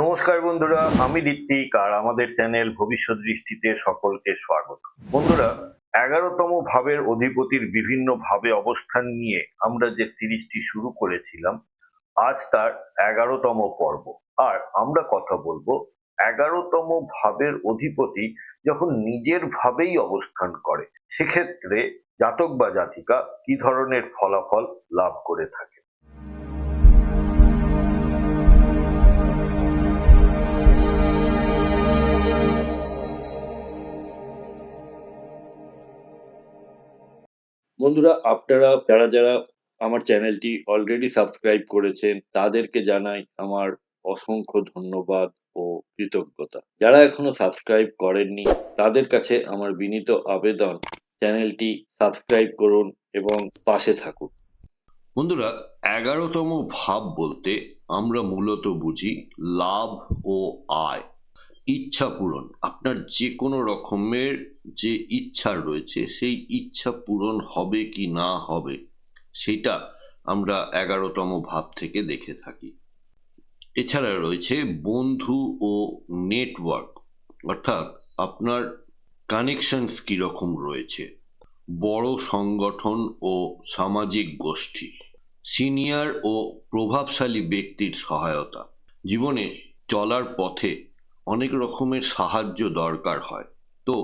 নমস্কার বন্ধুরা, আমি ঋত্বিক আর আমাদের চ্যানেল ভবিষ্যৎ দৃষ্টিতে সকলকে স্বাগত। বন্ধুরা, এগারোতম ভাবের অধিপতির বিভিন্ন ভাবে অবস্থান নিয়ে আমরা যে সিরিজটি শুরু করেছিলাম, আজ তার এগারোতম পর্ব। আর আমরা কথা বলব এগারোতম ভাবের অধিপতি যখন নিজের ভাবেই অবস্থান করে, সেক্ষেত্রে জাতক বা জাতিকা কি ধরনের ফলাফল লাভ করে থাকে? বন্ধুরা, আপনারা, যারা যারা আমার চ্যানেলটি অলরেডি সাবস্ক্রাইব করেছেন, তাদেরকে জানাই আমার অসংখ্য ধন্যবাদ ও কৃতজ্ঞতা। যারা এখনও সাবস্ক্রাইব করেননি, তাদের কাছে আমার বিনীত আবেদন, চ্যানেলটি সাবস্ক্রাইব করুন এবং পাশে থাকুন। বন্ধুরা, এগারোতম ভাব বলতে আমরা মূলত বুঝি লাভ ও আয়। ইচ্ছা পূরণ। আপনার যে কোনো রকমের যে ইচ্ছা রয়েছে, সেই ইচ্ছা পূরণ হবে কি না হবে, সেটা আমরা এগারোতম ভাব থেকে দেখে থাকি। এছাড়া রয়েছে বন্ধু ও নেটওয়ার্ক অর্থাৎ আপনার কানেকশনস কীরকম রয়েছে, বড় সংগঠন ও সামাজিক গোষ্ঠী সিনিয়র ও প্রভাবশালী ব্যক্তির সহায়তা। জীবনে চলার পথে অনেক রকমের সাহায্য দরকার হয়। তো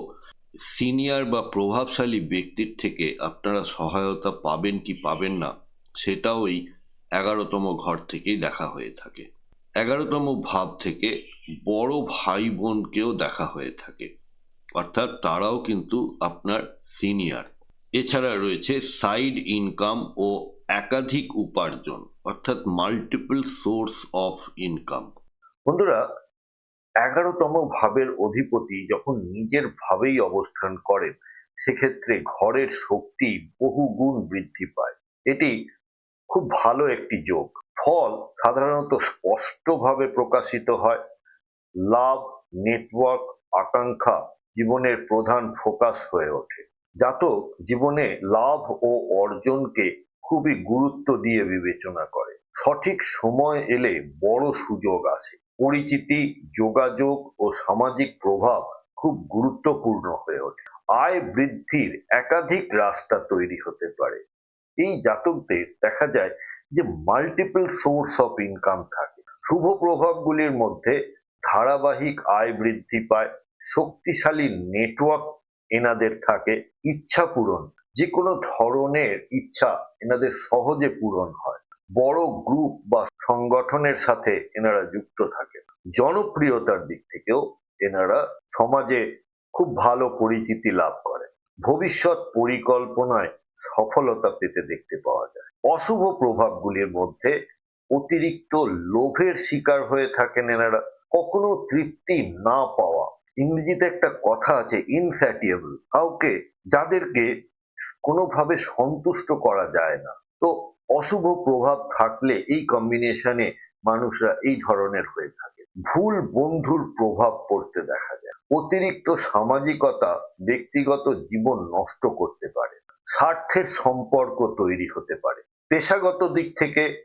সিনিয়র বা প্রভাবশালী ব্যক্তির থেকে আপনারা সহায়তা পাবেন কি পাবেন না, সেটাও এই এগারোতম ঘর থেকেই দেখা হয়ে থাকে। এগারোতম ভাব থেকে বড় ভাই বোনকেও দেখা হয়ে থাকে। অর্থাৎ তারাও কিন্তু আপনার সিনিয়র এছাড়া রয়েছে সাইড ইনকাম ও একাধিক উপার্জন, অর্থাৎ মাল্টিপল সোর্স অফ ইনকাম বন্ধুরা এগারোতম ভাবের অধিপতি যখন নিজের ভাবেই অবস্থান করেন, সেক্ষেত্রে ঘরের শক্তি বহুগুণ বৃদ্ধি পায়। এটি খুব ভালো একটি যোগ। ফল সাধারণত স্পষ্টভাবে প্রকাশিত হয়। লাভ, নেটওয়ার্ক, আকাঙ্ক্ষা জীবনের প্রধান ফোকাস হয়ে ওঠে। জাতক জীবনে লাভ ও অর্জনকে খুবই গুরুত্ব দিয়ে বিবেচনা করে। সঠিক সময় এলে বড় সুযোগ আসে। পরিচিতি, যোগাযোগ ও সামাজিক প্রভাব খুব গুরুত্বপূর্ণ হয়ে ওঠে। আয় বৃদ্ধির একাধিক রাস্তা তৈরি হতে পারে। এই জাতকদের দেখা যায় যে মাল্টিপল সোর্স অফ ইনকাম থাকে। শুভ প্রভাবগুলির মধ্যে ধারাবাহিক আয় বৃদ্ধি পায়, শক্তিশালী নেটওয়ার্ক এনাদের থাকে, ইচ্ছা পূরণ। যে কোনো ধরনের ইচ্ছা এনাদের সহজে পূরণ হয়। বড় গ্রুপ বা সংগঠনের সাথে এনারা যুক্ত থাকে জনপ্রিয়তার দিক থেকেও এনারা সমাজে খুব ভালো পরিচিতি লাভ করে ভবিষ্যৎ পরিকল্পনায় সফলতা পেতে দেখতে পাওয়া যায়। অশুভ প্রভাবগুলির মধ্যে অতিরিক্ত লোভের শিকার হয়ে থাকেন এনারা। কখনো তৃপ্তি না পাওয়া। ইংরেজিতে একটা কথা আছে ইনস্যাটিয়েবল কাউকে, যাদেরকে কোনোভাবে সন্তুষ্ট করা যায় না। তো অশুভ প্রভাব থাকলে এই কম্বিনেশনে মানুষরা এই ধরনের হয়ে থাকে। ভুল বন্ধুর প্রভাব পড়তে দেখা যায়। অতিরিক্ত সামাজিকতা ব্যক্তিগত জীবন নষ্ট করতে পারে। স্বার্থের সম্পর্ক তৈরি হতে পারে। পেশাগত দিক থেকে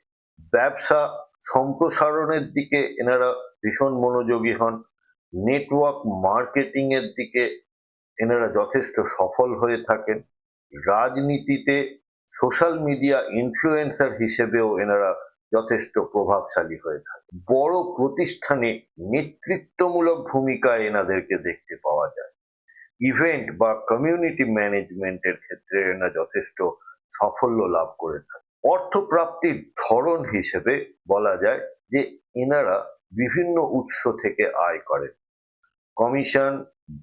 ব্যবসা সম্প্রসারণের দিকে এনারা ভীষণ মনোযোগী হন। নেটওয়ার্ক মার্কেটিং এর দিকে এনারা যথেষ্ট সফল হয়ে থাকেন। রাজনীতিতে সোশ্যাল মিডিয়া ইনফ্লুয়েন্সার হিসেবেও এনারা যথেষ্ট প্রভাবশালী হয়ে থাকে বড় প্রতিষ্ঠানে নেতৃত্বমূলক ভূমিকায় এনাদেরকে দেখতে পাওয়া যায়। ইভেন্ট বা কমিউনিটি ম্যানেজমেন্টের ক্ষেত্রে এনারা যথেষ্ট সাফল্য লাভ করে থাকে অর্থপ্রাপ্তির ধরন হিসেবে বলা যায় যে এনারা বিভিন্ন উৎস থেকে আয় করেন। কমিশন,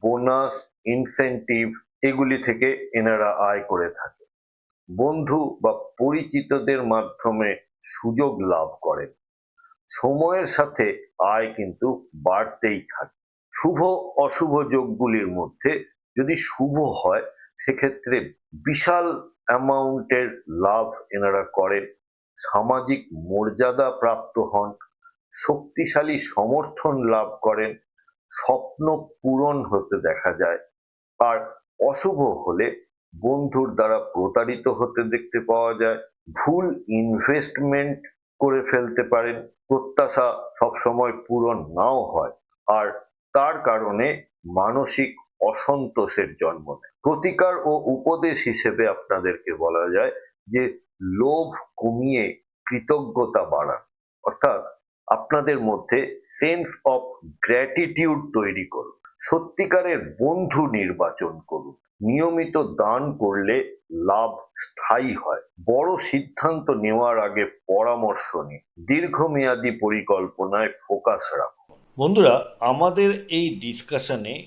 বোনাস, ইনসেন্টিভ, এগুলি থেকে এনারা আয় করে থাকে বন্ধু বা পরিচিতদের মাধ্যমে সুযোগ লাভ করেন সময়ের সাথে আয় কিন্তু বাড়তেই থাকে। শুভ, অশুভ যোগগুলির মধ্যে যদি শুভ হয়, সেক্ষেত্রে বিশাল অ্যামাউন্টের লাভ এনারা করেন। সামাজিক মর্যাদা প্রাপ্ত হন, শক্তিশালী সমর্থন লাভ করেন, স্বপ্ন পূরণ হতে দেখা যায়। আর অশুভ হলে বন্ধুর দ্বারা প্রতারিত হতে দেখতে পাওয়া যায়। ভুল ইনভেস্টমেন্ট করে ফেলতে পারেন। প্রত্যাশা সবসময় পূরণ নাও হয়। আর তার কারণে মানসিক অসন্তোষের জন্ম নেয় প্রতিকার ও উপদেশ হিসেবে আপনাদেরকে বলা যায় যে, লোভ কমিয়ে কৃতজ্ঞতা বাড়ান। অর্থাৎ আপনাদের মধ্যে সেন্স অফ গ্র্যাটিটিউড তৈরি করুন। সত্যিকারের বন্ধু নির্বাচন করুন। নিয়মিত দান করলে লাভ স্থায়ী হয়। বড় সিদ্ধান্ত নেওয়ার আগে পরামর্শ নিন। দীর্ঘমেয়াদী পরিকল্পনায় ফোকাস রাখুন। বন্ধুরা, আমাদের এই ডিসকাশনে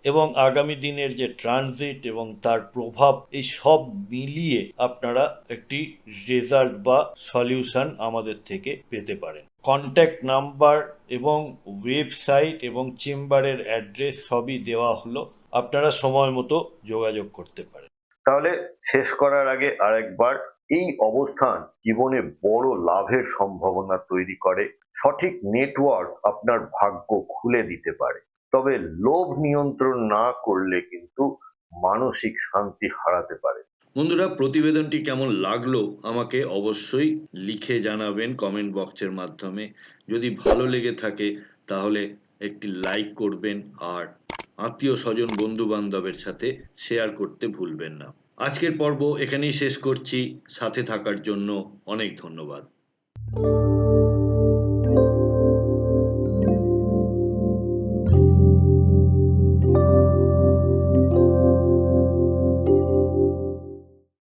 এবং আগামী দিনের যে ট্রানজিট এবং তার প্রভাব, এই সব মিলিয়ে আপনারা একটি রেজাল্ট বা সলিউশন আমাদের থেকে পেতে পারেন। কন্ট্যাক্ট নাম্বার এবং ওয়েবসাইট এবং চেম্বারের অ্যাড্রেস সবই দেওয়া হলো। আপনারা সময় মতো যোগাযোগ করতে পারেন। তাহলে শেষ করার আগে আরেকবার, এই অবস্থান জীবনে বড় লাভের সম্ভাবনা তৈরি করে। সঠিক নেটওয়ার্ক আপনার ভাগ্য খুলে দিতে পারে। তবে লোভ নিয়ন্ত্রণ না করলে কিন্তু মানসিক শান্তি হারাতে পারে। বন্ধুরা, প্রতিবেদনটি কেমন লাগল আমাকে অবশ্যই লিখে জানাবেন কমেন্ট বক্সের মাধ্যমে। যদি ভালো লেগে থাকে, তাহলে একটি লাইক করবেন আর আত্মীয় স্বজন বন্ধু বান্ধবের সাথে শেয়ার করতে ভুলবেন না। আজকের পর্ব এখানেই শেষ করছি। সাথে থাকার জন্য অনেক ধন্যবাদ।